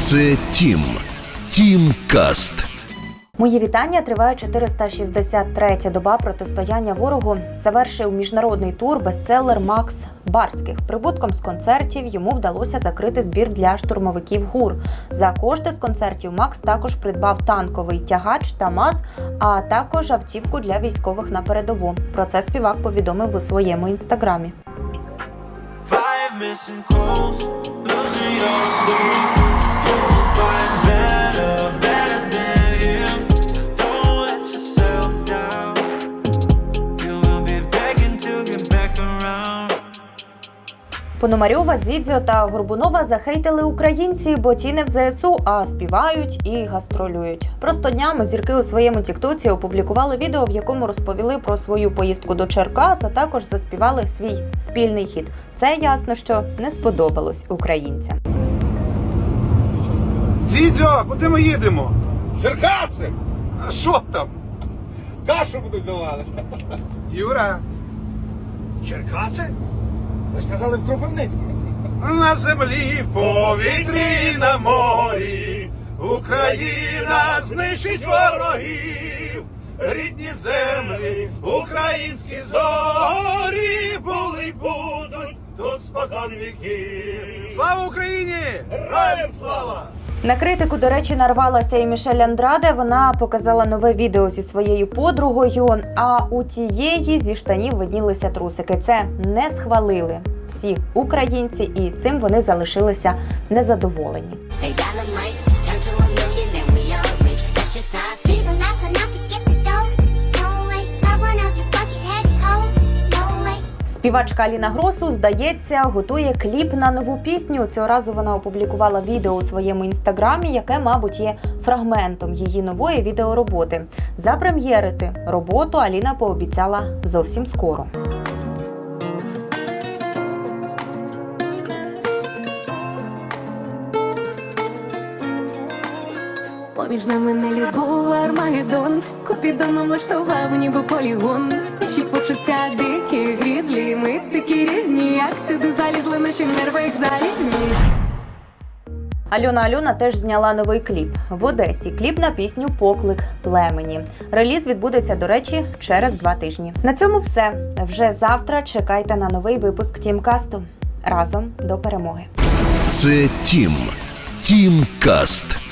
Це Тім. Тімкаст. Мої вітання триває 463-я доба протистояння ворогу. Завершив міжнародний тур бестселер Макс Барських. Прибутком з концертів йому вдалося закрити збір для штурмовиків ГУР. За кошти з концертів Макс також придбав танковий тягач та МАЗ, а також автівку для військових на передову. Про це співак повідомив у своєму інстаграмі. Five Пономарьова, Дзідзьо та Горбунова захейтили українці, бо ті не в ЗСУ, а співають і гастролюють. Просто днями зірки у своєму тіктоці опублікували відео, в якому розповіли про свою поїздку до Черкас, а також заспівали свій спільний хіт. Це ясно, що не сподобалось українцям. Дідьо, куди ми їдемо? Черкаси! А що там? Кашу будуть давали. Юра, В Черкаси? Ви ж казали в Кропивницькому. на землі, в повітрі, на морі. Україна знищить ворогів. Рідні землі, українські зорі були й будуть тут спокон віків. Слава Україні! Героям слава! На критику, до речі, нарвалася і Мішель Андраде. Вона показала нове відео зі своєю подругою. А у тієї зі штанів виднілися трусики. Це не схвалили всі українці, і цим вони залишилися незадоволені. Співачка Аліна Гросу, здається, готує кліп на нову пісню. Цього разу вона опублікувала відео у своєму інстаграмі, яке, мабуть, є фрагментом її нової відеороботи. Запрем'єрити роботу Аліна пообіцяла зовсім скоро. Поміж нами не любов, Армагеддон Купідоном влаштував ніби полігон наші нерви, як залізні Альона Альона теж зняла новий кліп в Одесі. Кліп на пісню Поклик племені. Реліз відбудеться, до речі, через два тижні. На цьому все. Вже завтра чекайте на новий випуск Тімкасту. Разом до перемоги. Це Тім. Тімкаст.